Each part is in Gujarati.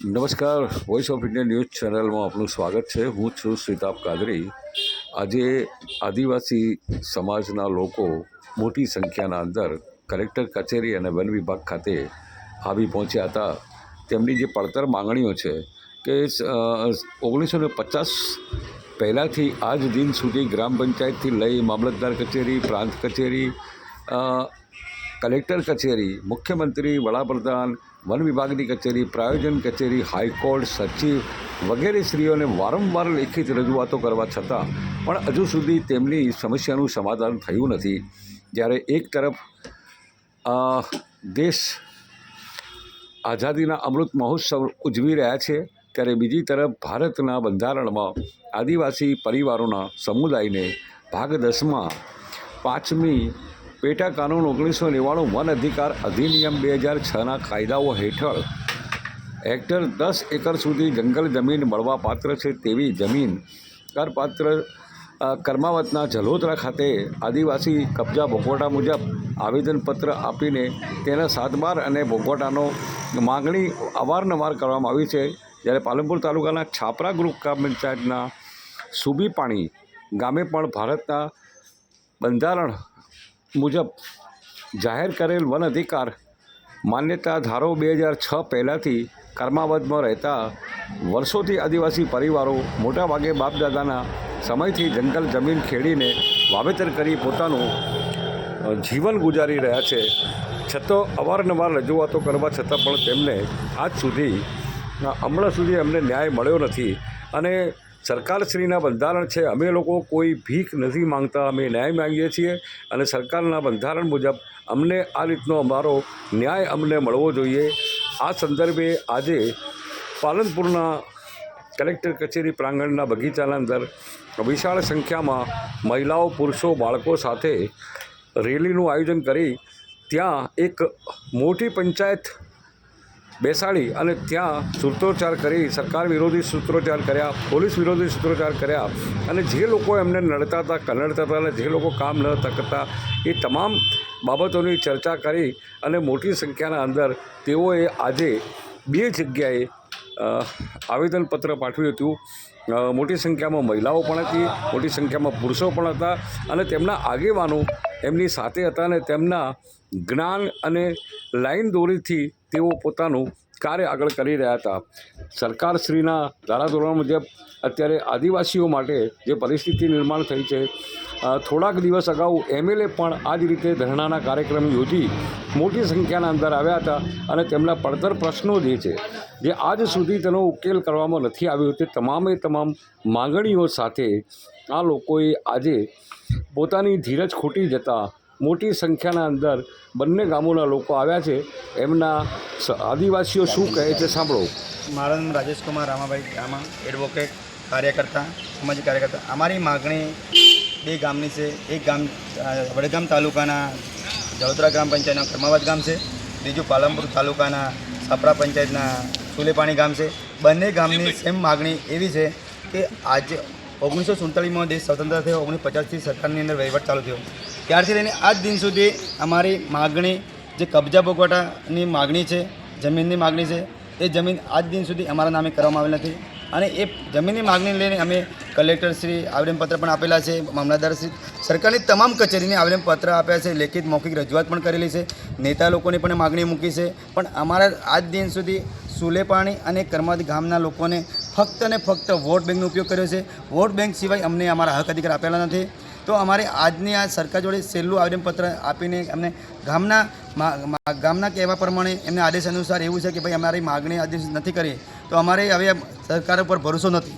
નમસ્કાર વોઇસ ઓફ ઇન્ડિયા ન્યૂઝ ચેનલમાં આપનું સ્વાગત છે. હું છું શ્રીતાપ કાદરી. આજે આદિવાસી સમાજના લોકો મોટી સંખ્યાના અંદર કલેક્ટર કચેરી અને વન વિભાગ ખાતે આવી પહોંચ્યા હતા. તેમની જે પડતર માંગણીઓ છે કે ઓગણીસો ને પચાસ પહેલાંથી આજ દિન સુધી ગ્રામ પંચાયતથી લઈ મામલતદાર કચેરી, પ્રાંત કચેરી કલેક્ટર કચેરી, મુખ્યમંત્રી, વડાપ્રધાન, વન વિભાગની કચેરી, પ્રાયોજન કચેરી, હાઈકોર્ટ, સચિવ વગેરે શ્રીઓને વારંવાર લેખિત રજૂઆતો કરવા છતાં પણ હજુ સુધી તેમની સમસ્યાનું સમાધાન થયું નથી. જ્યારે એક તરફ દેશ આઝાદીના અમૃત મહોત્સવ ઉજવી રહ્યા છે, ત્યારે બીજી તરફ ભારતના બંધારણમાં આદિવાસી પરિવારોના સમુદાયને ભાગ દસમાં પાંચમી પેટા કાનૂન ઓગણીસો નેવાણું વન અધિકાર અધિનિયમ બે હજાર છના કાયદાઓ હેઠળ હેક્ટર દસ એકર સુધી જંગલ જમીન મળવા પાત્ર છે તેવી જમીન કરપાત્ર કર્માવતના જલોદરા ખાતે આદિવાસી કબજા ભોગવટા મુજબ આવેદનપત્ર આપીને તેના સાતબાર અને ભોગવટાનો માગણી અવારનવાર કરવામાં આવી છે. જ્યારે પાલનપુર તાલુકાના છાપરા ગ્રુપ ગ્રામ પંચાયતના સુબીપાણી ગામે પણ ભારતના બંધારણ મુજબ જાહેર કરેલ વન અધિકાર માન્યતા ધારો બે હજાર છ પહેલાંથી કર્માવતમાં રહેતા વર્ષોથી આદિવાસી પરિવારો મોટાભાગે બાપદાદાના સમયથી જંગલ જમીન ખેડીને વાવેતર કરી પોતાનું જીવન ગુજારી રહ્યા છે. છતાં અવારનવાર રજૂઆતો કરવા છતાં પણ તેમને આજ સુધી હમણાં સુધી અમને ન્યાય મળ્યો નથી. અને સરકારશ્રીના બંધારણ છે. અમે લોકો કોઈ ભીખ નથી માંગતા. અમે ન્યાય માંગીએ છીએ અને સરકારના બંધારણ મુજબ અમને આ રીતનો અમારો ન્યાય અમને મળવો જોઈએ. આ સંદર્ભે આજે પાલનપુરના કલેક્ટર કચેરી પ્રાંગણના બગીચાના અંદર વિશાળ સંખ્યામાં મહિલાઓ, પુરુષો, બાળકો સાથે રેલીનું આયોજન કરી ત્યાં એક મોટી પંચાયત બેસાડી અને ત્યાં સૂત્રોચ્ચાર કરી, સરકાર વિરોધી સૂત્રોચ્ચાર કર્યા, પોલીસ વિરોધી સૂત્રોચ્ચાર કર્યા અને જે લોકો એમને નડતા હતા, કનડતા હતા અને જે લોકો કામ ન કરતા એ તમામ બાબતોની ચર્ચા કરી અને મોટી સંખ્યાના અંદર તેઓએ આજે બે જગ્યાએ આવેદનપત્ર પાઠવ્યું હતું. મોટી સંખ્યામાં મહિલાઓ પણ હતી, મોટી સંખ્યામાં પુરુષો પણ હતા અને તેમના આગેવાનો એમની સાથે હતા અને તેમના જ્ઞાન અને લાઈન દોરીથી તેઓ પોતાનું કાર્ય આગળ કરી રહ્યા હતા. સરકારશ્રીના ધારાધોરણ મુજબ અત્યારે આદિવાસીઓ માટે જે પરિસ્થિતિ નિર્માણ થઈ છે થોડાક દિવસ અગાઉ એમએલએ પણ આ જ રીતે ધરણાના કાર્યક્રમ યોજી મોટી સંખ્યાના અંદર આવ્યા હતા અને તેમના પડતર પ્રશ્નો જે છે, જે આજ સુધી તેનો ઉકેલ કરવામાં નથી આવ્યો તે તમામે તમામ માગણીઓ સાથે આ લોકોએ આજે પોતાની ધીરજ ખોટી જતાં મોટી સંખ્યાના અંદર બંને ગામોના લોકો આવ્યા છે. એમના સ- આદિવાસીઓ શું કહે છે સાંભળો. મારા નામ રાજેશ કુમાર રામાભાઈ ગામા એડવોકેટ કાર્યકર્તા સામાજિક કાર્યકર્તા. અમારી માગણી બે ગામની છે. એક ગામ વડગામ તાલુકાના જળોતરા ગ્રામ પંચાયતના કર્માવત ગામ છે. બીજું પાલનપુર તાલુકાના સાપરા પંચાયતના સુલેપાણી ગામ છે. બંને ગામની સેમ માગણી એવી છે કે આજે ઓગણીસો સુડતાલીસમાં દેશ સ્વતંત્ર થયો. ઓગણીસો પચાસથી સરકારની અંદર વહીવટ ચાલુ થયો. ત્યારથી લઈને આજ દિન સુધી અમારી માગણી, જે કબજા ભોગવટાની માગણી છે, જમીનની માગણી છે, એ જમીન આજ દિન સુધી અમારા નામે કરવામાં આવેલ નથી. અને એ જમીનની માગણી લઈને અમે કલેક્ટરશ્રી આવેદનપત્ર પણ આપેલા છે મામલતદારશ્રી સરકારની તમામ કચેરીને આવેદનપત્ર આપ્યા છે, લેખિત મૌખિક રજૂઆત પણ કરેલી છે, નેતા લોકોની પણ માગણી મૂકી છે. પણ અમારા આજ દિન સુધી સુલેપાણી અને કર્માદ ગામના લોકોને ફક્ત ને ફક્ત વોટ બેંકનો ઉપયોગ કર્યો છે. વોટ બેંક સિવાય અમને અમારા હક અધિકાર આપેલા નથી. તો અમારે આજની આ સરકાર જોડે છેલ્લું આવેદનપત્ર આપીને અમને ગામના ગામના કહેવા પ્રમાણે એમને આદેશ અનુસાર એવું છે કે ભાઈ અમારી માગણી આદેશ નથી કરી. તો અમારે હવે સરકાર ઉપર ભરોસો નથી.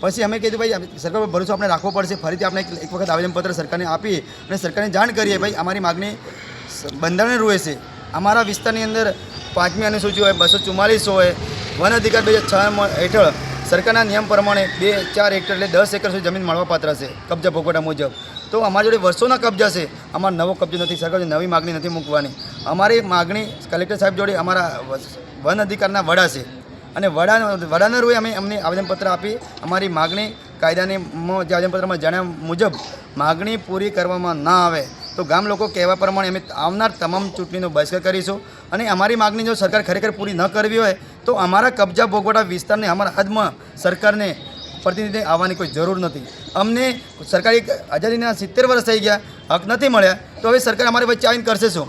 પછી અમે કીધું, ભાઈ સરકાર પર ભરોસો આપણે રાખવો પડશે. ફરીથી આપણે એક વખત આવેદનપત્ર સરકારને આપીએ અને સરકારને જાણ કરીએ, ભાઈ, અમારી માગણી બંધારણે રૂએ છે. અમારા વિસ્તારની અંદર પાંચમી અનુસૂચિ હોય, બસો ચુમ્માલીસ હોય વન અધિકાર બે હજાર છ હેઠળ સરકારના નિયમ પ્રમાણે બે, ચાર હેક્ટર એટલે દસ એકર સુધી જમીન મળવાપાત્ર છે, કબજા ભોગવટા મુજબ. તો અમારી જોડે વર્ષોના કબજા છે. અમારો નવો કબજો નથી સરકાર નવી માગણી નથી મૂકવાની. અમારી માગણી કલેક્ટર સાહેબ જોડે અમારા વન અધિકારના વડા છે. અને વડા વડાના રૂએ અમે અમને આવેદનપત્ર આપી અમારી માગણી કાયદાની જે આવેદનપત્રમાં જણાવ્યા મુજબ માગણી પૂરી કરવામાં ના આવે. તો ગામ લોકો કહેવા પ્રમાણે અમે આવનાર તમામ ચૂંટણીનો બહિષ્કાર કરીશું. અને અમારી માગણી જો સરકાર ખરેખર પૂરી ન કરવી હોય તો અમારા કબજા ભોગવટા વિસ્તારને અમારા હાથમાં સરકારને પ્રતિનિધિ આવવાની કોઈ જરૂર નથી. અમને સરકારી આઝાદીના સિત્તેર વર્ષ થઈ ગયા, હક નથી મળ્યા, તો હવે સરકાર અમારી વચ્ચે આવીને કરશે શું?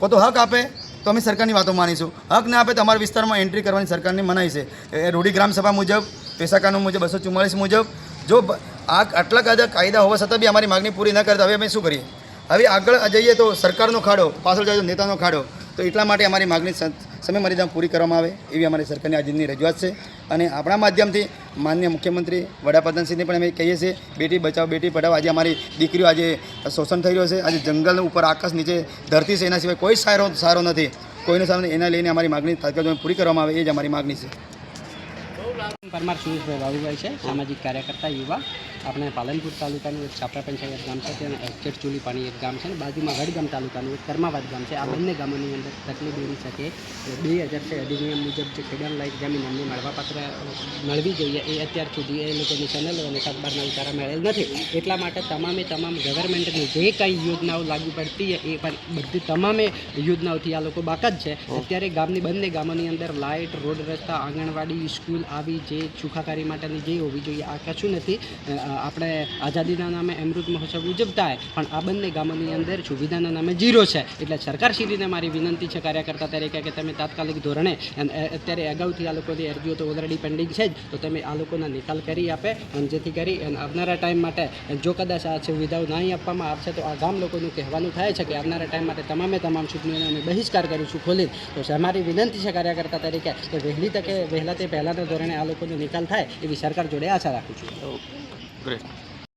કો તો હક આપે, તો અમે સરકારની વાતો માનીશું. હક ના આપે તો અમારા વિસ્તારમાં એન્ટ્રી કરવાની સરકારની મનાઈ છે. એ રૂઢી ગ્રામ સભા મુજબ પેશા કાનૂન મુજબ, બસો ચુમ્માલીસ મુજબ, જો આ આટલા કાયદા કાયદા હોવા છતાં બી અમારી માગણી પૂરી ન કરતા, હવે અમે શું કરીએ? હવે આગળ જઈએ તો સરકારનો ખાડો, પાછળ જઈએ તો નેતાનો ખાડો, તો એટલા માટે અમારી માગણી સ- સમય મર્યાદા પૂરી કરવામાં આવે એવી અમારી સરકારની આજની રજૂઆત છે. અને આપણા માધ્યમથી માન્ય મુખ્યમંત્રી વડાપ્રધાનશ્રીને પણ અમે કહીએ છીએ, બેટી બચાવો, બેટી પઢાવ. આજે અમારી દીકરીઓ આજે શોષણ થઈ રહ્યો છે. આજે જંગલ ઉપર આકાશ નીચે ધરતી છે, એના સિવાય કોઈ સારો સારો નથી. કોઈનો સારો. એના લઈને અમારી માગણી તાત્કાલિક પૂરી કરવામાં આવે, એ જ અમારી માગણી છે. પરમાર સુરેશભાઈ બાબુભાઈ છે? સામાજિક કાર્યકર્તા, યુવા? આપણે પાલનપુર તાલુકાનું એક છાપરા પંચાયત ગામ છે ત્યાં એક્ચેટ ચુલીપાણી એક ગામ છે અને બાજુમાં વડગામ તાલુકાનું એક કર્માવાદ ગામ છે. આ બંને ગામોની અંદર તકલીફ એવી છે કે બે હજાર છે અધિનિયમ મુજબ જે ખેડાણ લાયક જમીન એમને મળવાપાત્ર મળવી જોઈએ એ અત્યાર સુધી એ લોકોની ચેનલો અને સાતબારના ઉતારા મળેલ નથી. એટલા માટે તમામે તમામ ગવર્મેન્ટની જે કાંઈ યોજનાઓ લાગુ પડતી એ પણ બધી તમામે યોજનાઓથી આ લોકો બાકાત છે. અત્યારે ગામની બંને ગામોની અંદર લાઇટ રોડ રસ્તા આંગણવાડી સ્કૂલ આવી જે સુખાકારી માટેની જે હોવી જોઈએ આ કશું નથી. આપણે આઝાદીના નામે અમૃત મહોત્સવ ઉજવતા હોય પણ આ બંને ગામોની અંદર સુવિધાના નામે જીરો છે. એટલે સરકારશ્રીને મારી વિનંતી છે કાર્યકર્તા તરીકે કે તમે તાત્કાલિક ધોરણે અત્યારે અગાઉથી આ લોકોની અરજીઓ તો ઓલરેડી પેન્ડિંગ છે જ, તો તમે આ લોકોના નિકાલ કરી આપે, અને જેથી કરી અને આવનારા ટાઈમ માટે જો કદાચ આ સુવિધાઓ નહીં આપવામાં આવશે, તો આ ગામ લોકોનું કહેવાનું થાય છે કે આવનારા ટાઈમ માટે તમામે તમામ ચૂંટણીઓને અમે બહિષ્કાર કરીશું ખોલી તો અમારી વિનંતી છે કાર્યકર્તા તરીકે કે વહેલી તકે વહેલા તે પહેલાંના ધોરણે આ લોકોનો નિકાલ થાય, એવી સરકાર જોડે આશા રાખું છું. Great.